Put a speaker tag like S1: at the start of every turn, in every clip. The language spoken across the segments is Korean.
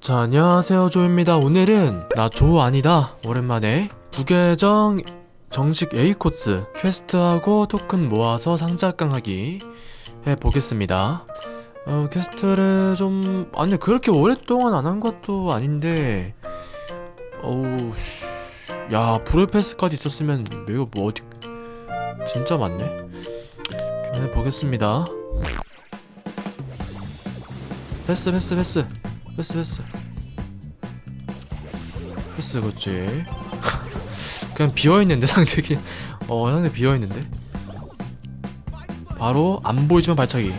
S1: 자 안녕하세요 조입니다. 오늘은 나 조 아니다. 오랜만에 부계정 정식 A 코스 퀘스트하고 토큰 모아서 상자 깡하기 해보겠습니다. 어 퀘스트를 좀 아니 그렇게 오랫동안 안 한 것도 아닌데 어우 씨. 야 불의 패스까지 있었으면 이거 뭐 어디 진짜 많네? 해보겠습니다 패스 패스 패스 패스 패스 패스 그렇지. 그냥 비어있는데 상대 그냥 어 상대 비어있는데? 바로 안 보이지만 발차기.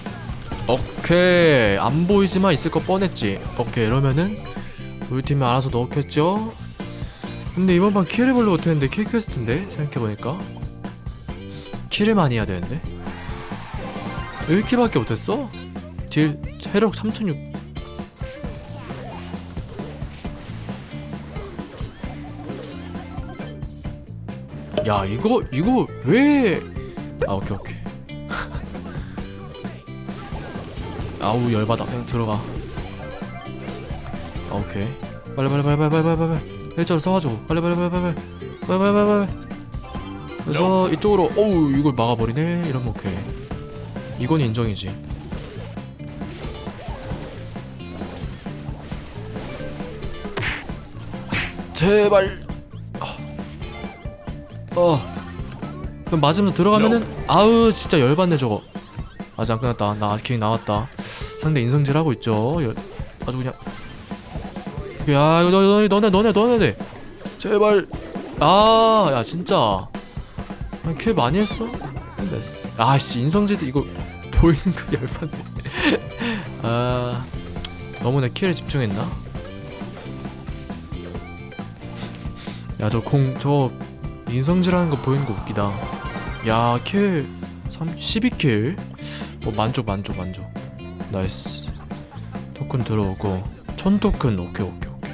S1: 오케이. 안 보이지만 있을 거 뻔했지. 오케이 이러면은 우리 팀이 알아서 넣겠죠? 근데 이번 판 킬을 별로 못했는데 킬 퀘스트인데 생각해보니까. 킬을 많이 해야 되는데? 1킬밖에 못했어? 딜 체력 3600 야 이거 이거 왜? 아 오케이 오케이. 아우 열받아. 그냥 들어가. 아 오케이. 빨리 빨리 빨리 빨리 빨리 빨리 빨리 일자로 써가지고. 빨리 빨리 빨리 빨리 빨리 빨리 빨리 빨리 빨리 그래서 이쪽으로 어우 이걸 막아버리네. 이러면 오케이. 이건 인정이지 제발. 어. 그럼 맞으면서 들어가면은 아우 진짜 열받네 저거. 아직 안 끝났다. 나 기획 나왔다. 상대 인성질 하고 있죠. 열, 아주 그냥. 야 너, 너, 너네 너네 너네 제발. 아 야 진짜. 아, 킬 많이 했어? 아씨 인성질도 이거 보이는 거 열받네. 아 너무 내 킬에 집중했나? 야 저 공 저 인성질하는 거 보이는 거 웃기다. 야킬 12킬? 뭐 만족 만족 만족. 나이스. 토큰 들어오고 천 토큰. 오케이 오케이 오케이.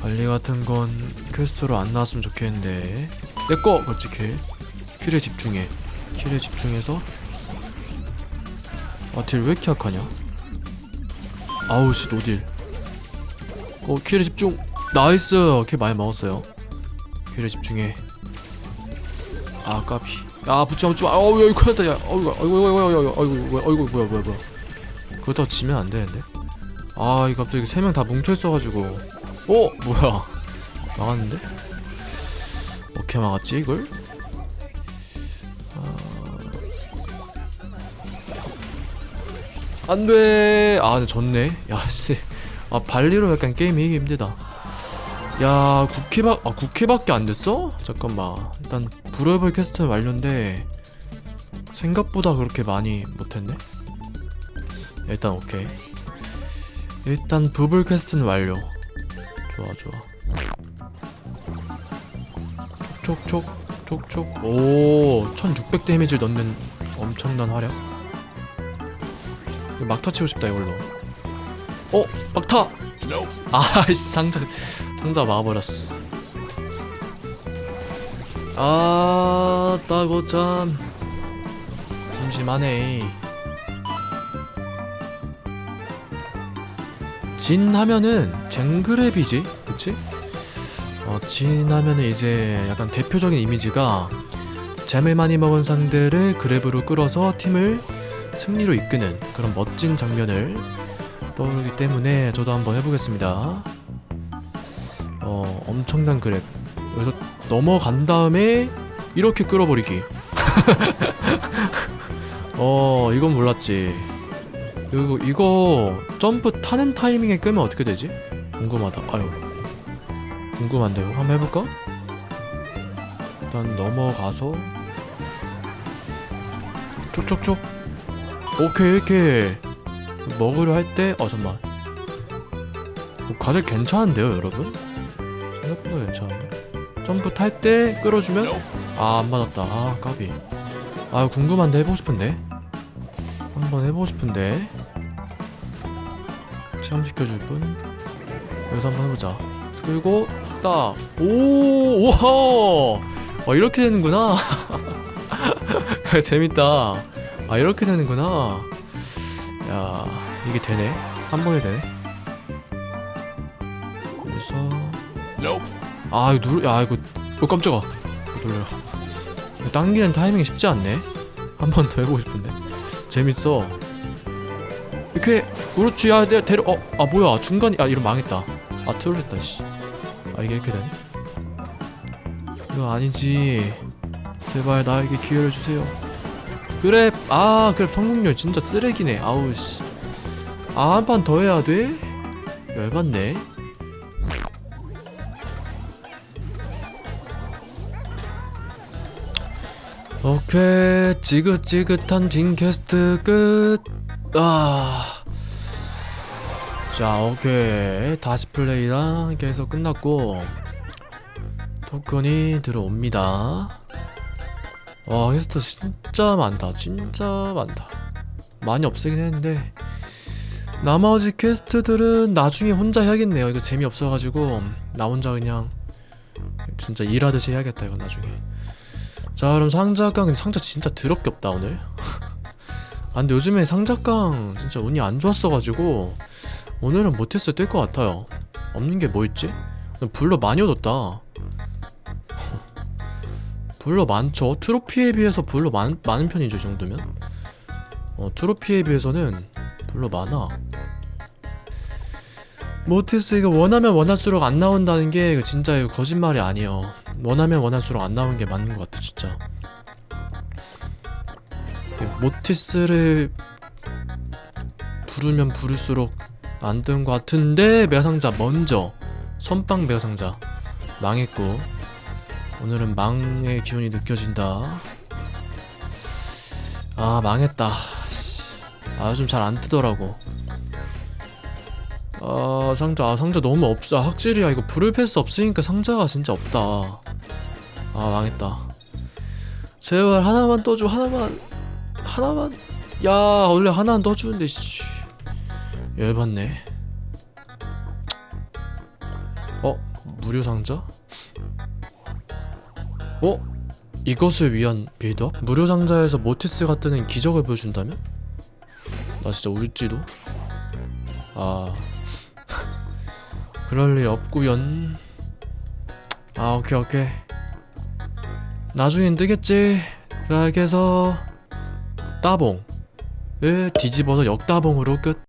S1: 관리 같은 건 퀘스트로 안 나왔으면 좋겠는데. 내꺼! 그렇지 킬? 킬에 집중해. 킬에 집중해서. 아딜 왜 이렇게 약하냐? 아우 씨 노딜. 어 킬에 집중 나이스 킬 많이 먹었어요. 킬에 집중해. 아 까비. 야 붙지마 붙지마. 어우 야 이거 큰일 났다. 야 어이구 어이구 어이구 어이구 어이구 어이구 뭐야 뭐야 뭐야 그렇다고 지면 안 되는데? 아 이거 갑자기 세 명 다 뭉쳐 있어가지고. 어 뭐야. 막았는데? 어떻게 막았지 이걸? 아... 안돼. 아 근데 졌네. 야씨. 아 발리로 약간 게임 이기기 힘들다 야 9킬밖 아 9킬밖에 안 됐어? 잠깐만. 일단 브레이블 퀘스트 완료인데 생각보다 그렇게 많이 못했네. 일단 오케이. 일단 부블 퀘스트는 완료. 좋아 좋아. 촉촉 촉 촉촉 오1600 데미지를 넣는 엄청난 활약. 막타 치고 싶다 이걸로. 어? 막타! 아이씨 상자 상자 막아버렸어. 아 따고 참. 심심하네. 진 하면은 쟁그랩이지? 그치? 어, 진 하면은 이제 약간 대표적인 이미지가 잼을 많이 먹은 상대를 그랩으로 끌어서 팀을 승리로 이끄는 그런 멋진 장면을 떠오르기 때문에 저도 한번 해보겠습니다 어 엄청난 그랩. 그래서 넘어간 다음에 이렇게 끌어버리기. 어 이건 몰랐지. 그리고 이거 점프 타는 타이밍에 끄면 어떻게 되지? 궁금하다. 아유 궁금한데요. 한번 해볼까? 일단 넘어가서. 촉촉촉 오케이 이렇게. 먹으려 할 때 어 잠만. 과제 괜찮은데요 여러분? 생각보다 괜찮은데? 점프 탈 때 끌어주면? 아 안 맞았다. 아 까비. 아 궁금한데 해보고 싶은데? 한번 해보고 싶은데? 체험시켜줄 분? 여기서 한번 해보자. 그리고 딱오 우와! 아 이렇게 되는구나. 재밌다. 아 이렇게 되는구나. 야 이게 되네? 한 번에 되네? 그래서 아 이거 누르 야 이거 어 깜짝아. 놀래라. 당기는 타이밍이 쉽지 않네. 한 번 더 해보고 싶은데. 재밌어. 이렇게 그렇지. 야 내가 데려 어 아 뭐야. 중간이 아 이런 망했다. 아 트롤했다 씨아 이게 이렇게 되네 이거 아니지. 제발 나에게 기회를 주세요. 그래 아 그래 성공률 진짜 쓰레기네. 아우 씨아 한 판 더 해야 돼? 열받네 오케이 지긋지긋한 징캐스트 끝. 아. 자 오케이. 다시 플레이랑 계속 끝났고 토큰이 들어옵니다. 와 퀘스트 진짜 많다 진짜 많다. 많이 없애긴 했는데 나머지 퀘스트들은 나중에 혼자 해야겠네요. 이거 재미없어가지고 나 혼자 그냥 진짜 일하듯이 해야겠다 이거 나중에 자 그럼 상자깡 상자 진짜 더럽게 없다 오늘? 아 근데 요즘에 상자깡 진짜 운이 안 좋았어가지고 오늘은 못했을 뜰 것 같아요. 없는 게 뭐 있지? 불러 많이 얻었다. 불러 많죠? 트로피에 비해서 불러 많, 많은 편이죠 이 정도면? 어 트로피에 비해서는 불러 많아 모티스 이거 원하면 원할수록 안 나온다는 게 진짜 이거 거짓말이 아니에요. 원하면 원할수록 안 나오는 게 맞는 것 같아 진짜. 모티스를 부르면 부를수록 안뜬것 같은데 매상자 먼저 선빵 매상자 망했고 오늘은 망의 기운이 느껴진다. 아 망했다. 아 요즘 잘안 뜨더라고 아 상자. 아 상자 너무 없어 아, 확실히 야 이거 불을 패스 없으니까 상자가 진짜 없다. 아 망했다. 제발 하나만 떠줘 하나만 하나만. 야 원래 하나는 떠주는데 씨. 열받네. 어 무료 상자? 어? 이것을 위한 빌드업? 무료 상자에서 모티스가 뜨는 기적을 보여준다면? 나 진짜 울지도. 아 그럴 일 없구연. 아 오케이 오케이. 나중엔 뜨겠지? 해서 따봉을 뒤집어서 역따봉으로 끝